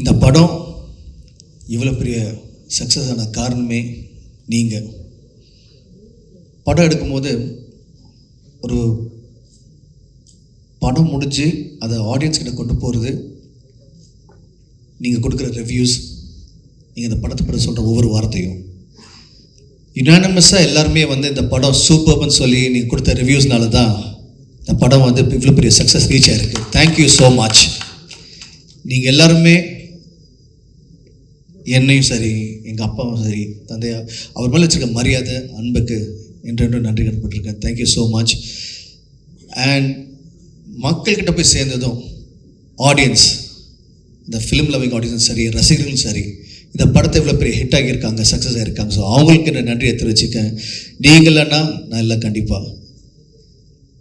இந்த படம் இவ்வளோ பெரிய சக்ஸஸ் ஆன காரணமே நீங்கள் படம் எடுக்கும்போது ஒரு படம் முடிஞ்சு அதை ஆடியன்ஸ்கிட்ட கொண்டு போகிறது நீங்கள் கொடுக்குற ரிவ்யூஸ் நீங்கள் இந்த படத்தை பற்றி சொல்கிற ஒவ்வொரு வார்த்தையும். யுனானமஸாக எல்லாருமே வந்து இந்த படம் சூப்பர்னு சொல்லி நீங்கள் கொடுத்த ரிவ்யூஸ்னால தான் இந்த படம் வந்து இவ்வளோ பெரிய சக்ஸஸ் ரீச் ஆகிருக்கு தேங்க்யூ ஸோ மச் நீங்கள் எல்லாருமே என்னையும் சரி எங்கள் அப்பாவும் சரி தந்தையா அவர் மேலே வச்சிருக்க மரியாதை அன்புக்கு என்றென்றும் நன்றி கடப்பட்டிருக்கேன் thank you so much and மக்கள்கிட்ட போய் சேர்ந்ததும் ஆடியன்ஸ் இந்த ஃபிலிம் லவிங் ஆடியன்ஸும் சரி ரசிகர்களும் சரி இந்த படத்தை இவ்வளோ பெரிய ஹிட் ஆகியிருக்காங்க சக்ஸஸ் ஆகியிருக்காங்க. ஸோ அவங்களுக்கு நான் நன்றியை தெரிவிச்சுக்கேன் நீங்களன்னா நான் இல்லை கண்டிப்பாக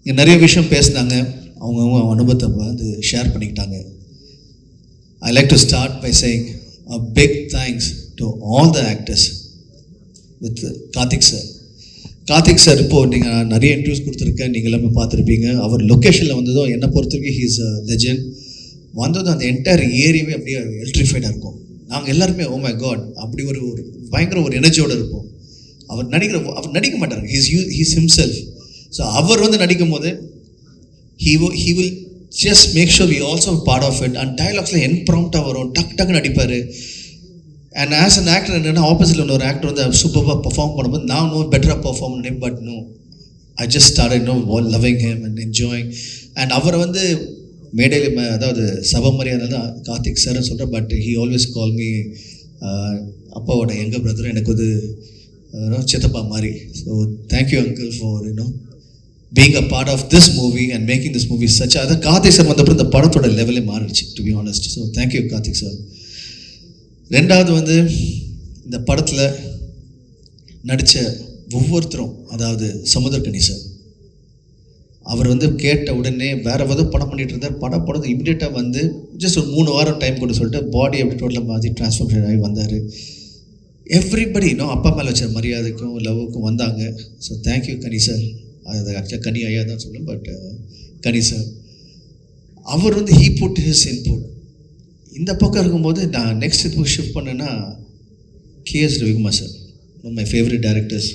இங்கே நிறைய விஷயம் பேசினாங்க. அவங்கவுங்க அனுபவத்தை வந்து ஷேர் பண்ணிக்கிட்டாங்க. I like to start by saying a big thanks to all the actors with Karthik sir Karthik sir இப்போ நீங்கள் நிறைய இன்டர்வியூஸ் கொடுத்துருக்கேன் நீங்கள் எல்லாமே பார்த்துருப்பீங்க. அவர் லொக்கேஷனில் வந்ததும் என்னை பொறுத்த வரைக்கும் ஹீஸ் அ லெஜண்ட் வந்ததும் அந்த என்டையர் ஏரியாவே அப்படியே எலக்ட்ரிஃபைடாக இருக்கும். நாங்கள் எல்லாருமே ஓ மை காட் அப்படி ஒரு ஒரு பயங்கர ஒரு எனர்ஜியோடு இருப்போம். அவர் நடிக்கிற அவர் நடிக்க மாட்டார். He's you he's himself so அவர் வந்து நடிக்கும் போது he he will just make sure we also part of it and டைலாக்ஸில் என் ப்ராம்ப்டாக வரும் டக் டக்குன்னு நடிப்பார் அண்ட் ஆஸ் அன் ஆக்டர் என்னென்னா ஆப்போசிட்டில் உள்ள ஒரு ஆக்டர் வந்து சூப்பராக பர்ஃபார்ம் பண்ணும்போது நான் நோ பெட்டராக பர்ஃபார்ம் பண்ணேன் but no I just start no loving him and enjoying and அவரை வந்து மேடையில் அதாவது சபை மரியாதை தான் கார்த்திக் சார்னு சொல்கிறேன் but he always call me அப்பாவோட எங்கள் பிரதரும் எனக்கு வந்து சித்தப்பா மாதிரி. So thank you uncle for you know being a part of this movie and making this movie such அதான் கார்த்திக் சார் வந்தப்பறம் இந்த படத்தோட லெவலே மாறிடுச்சு to be honest so thank you Karthik sir ரெண்டாவது வந்து இந்த படத்தில் நடித்த ஒவ்வொருத்தரும் அதாவது சமுதர்கனி சார் அவர் வந்து கேட்ட உடனே வேற ஏதோ படம் பண்ணிகிட்டு இருந்தார். படம் படம் இமிடியேட்டாக வந்து ஜஸ்ட் ஒரு மூணு வாரம் டைம் கொடுத்து சொல்லிட்டு பாடி அப்படி டோட்டலாக மாற்றி டிரான்ஸ்ஃபர்மேஷன் ஆகி வந்தார். எவ்ரிபடி இன்னும் அப்பா மேலே வச்ச மரியாதைக்கும் லவ்வுக்கும் வந்தாங்க. ஸோ தேங்க்யூ கனி சார் அது ஆக்சுவலாக கனி ஐயா தான் சொல்லும் பட் uh, கனி சார் அவர் வந்து ஹீ புட் ஹிஸ் இன்புட் இந்த பக்கம் இருக்கும்போது நான் நெக்ஸ்ட் இதுக்கு ஷிஃப்ட் பண்ணேன்னா KS Ravikumar sir my favourite directors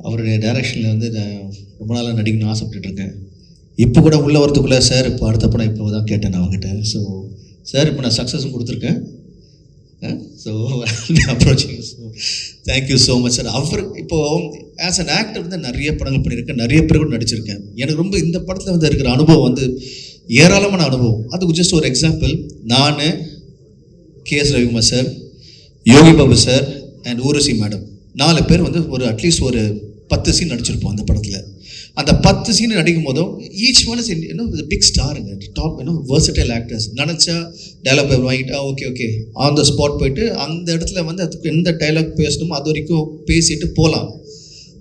அவருடைய டைரக்ஷனில் வந்து நான் ரொம்ப நாளாக நடிக்கணும்னு ஆசைப்பட்டுருக்கேன் இப்போ கூட உள்ளே வரத்துக்குள்ளே சார் இப்போ அடுத்த படம் இப்போ தான் கேட்டேன் நான் அவங்ககிட்ட. ஸோ சார் இப்போ நான் சக்ஸஸும் கொடுத்துருக்கேன். So approaching so thank you so much sir அவர் இப்போ ஆஸ் அன் ஆக்டர் வந்து நிறைய படங்கள் பண்ணியிருக்கேன் நிறைய பேர் கூட நடிச்சிருக்கேன் எனக்கு ரொம்ப இந்த படத்தில் வந்து இருக்கிற அனுபவம் வந்து ஏராளமான அனுபவம். அதுக்கு ஜஸ்ட் ஒரு எக்ஸாம்பிள் நான் KS Ravikumar sir Yogi Babu sir and Urvashi madam நாலு பேர் வந்து ஒரு அட்லீஸ்ட் ஒரு பத்து சீன் நடிச்சிருப்போம் அந்த படத்தில். அந்த பத்து சீன் நடிக்கும் போதும் ஈச் ஒன் இஸ் என்ன பிக் ஸ்டாருங்க டாப் என்ன வேர்சிட்டல் ஆக்டர்ஸ் நினச்சா டைலாக் வாங்கிட்டா okay okay on the spot போயிட்டு அந்த இடத்துல வந்து அதுக்கு எந்த டைலாக் பேசணுமோ அது வரைக்கும் பேசிட்டு போகலாம்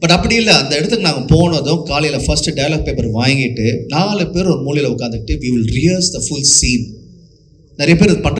பட் அப்படி இல்லை. அந்த இடத்துக்கு நாங்கள் போனதும் காலையில் ஃபர்ஸ்ட் டைலாக் பேப்பர் வாங்கிட்டு நாலு பேர் ஒரு மூலையில் உட்காந்துக்கிட்டு we will rehearse the full scene நிறைய பேர் பண்ணுற பண்ற